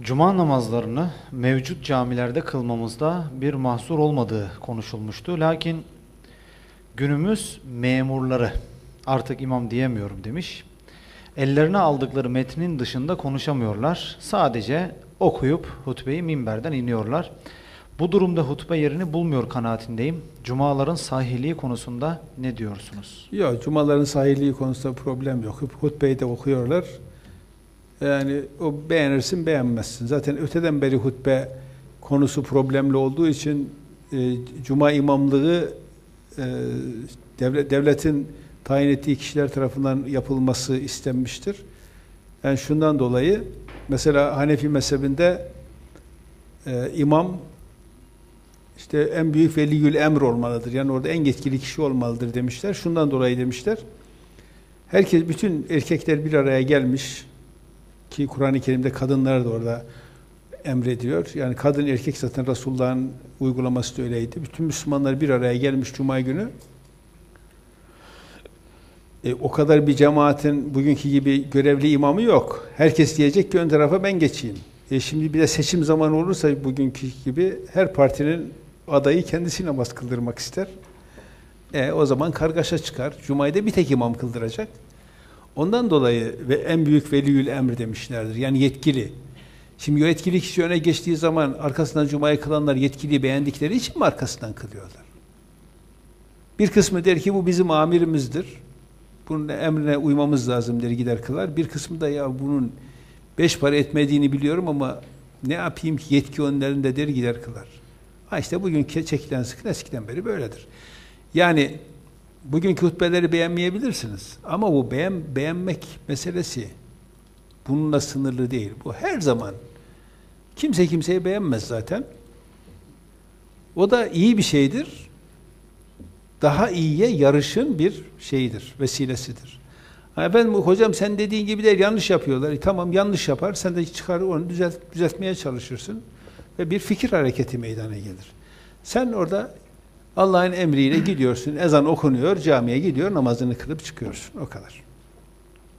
Cuma namazlarını mevcut camilerde kılmamızda bir mahsur olmadığı konuşulmuştu. Lakin günümüz memurları artık imam diyemiyorum demiş. Ellerine aldıkları metnin dışında konuşamıyorlar. Sadece okuyup hutbeyi minberden iniyorlar. Bu durumda hutbe yerini bulmuyor kanaatindeyim. Cumaların sahihliği konusunda ne diyorsunuz? Yok, cumaların sahihliği konusunda problem yok. Hutbeyi de okuyorlar. Yani o beğenirsin beğenmezsin. Zaten öteden beri hutbe konusu problemli olduğu için e, cuma imamlığı e, devlet, devletin tayin ettiği kişiler tarafından yapılması istenmiştir. Yani şundan dolayı mesela Hanefi mezhebinde e, imam işte en büyük veliyül emr olmalıdır. Yani orada en yetkili kişi olmalıdır demişler. Şundan dolayı demişler. Herkes, bütün erkekler bir araya gelmiş ki Kur'an-ı Kerim'de kadınlar da orada emrediyor. Yani kadın erkek zaten Resulullah'ın uygulaması da öyleydi. Bütün Müslümanlar bir araya gelmiş Cuma günü. E, o kadar bir cemaatin bugünkü gibi görevli imamı yok. Herkes diyecek ki ön tarafa ben geçeyim. E şimdi bir de seçim zamanı olursa bugünkü gibi her partinin adayı kendisi namaz kıldırmak ister. E, o zaman kargaşa çıkar. Cuma'yı da bir tek imam kıldıracak. Ondan dolayı ve en büyük veliyül emr demişlerdir. Yani yetkili. Şimdi yetkili kişi öne geçtiği zaman arkasından Cuma'yı kılanlar yetkiliyi beğendikleri için mi arkasından kılıyorlar? Bir kısmı der ki bu bizim amirimizdir. Bunun emrine uymamız lazım der gider kılar. Bir kısmı da ya bunun beş para etmediğini biliyorum ama ne yapayım ki yetki önlerinde der gider kılar. Ha işte bugün çekilen sıkın eskiden beri böyledir. Yani bugünkü hutbeleri beğenmeyebilirsiniz. Ama bu beğen, beğenmek meselesi bununla sınırlı değil. Bu her zaman kimse kimseyi beğenmez zaten. O da iyi bir şeydir. Daha iyiye yarışın bir şeyidir, vesilesidir. Ha efendim hocam sen dediğin gibi değil yanlış yapıyorlar. E, tamam yanlış yapar. Sen de çıkar onu düzelt, düzeltmeye çalışırsın ve bir fikir hareketi meydana gelir. Sen orada Allah'ın emriyle gidiyorsun, ezan okunuyor, camiye gidiyor, namazını kılıp çıkıyorsun. O kadar.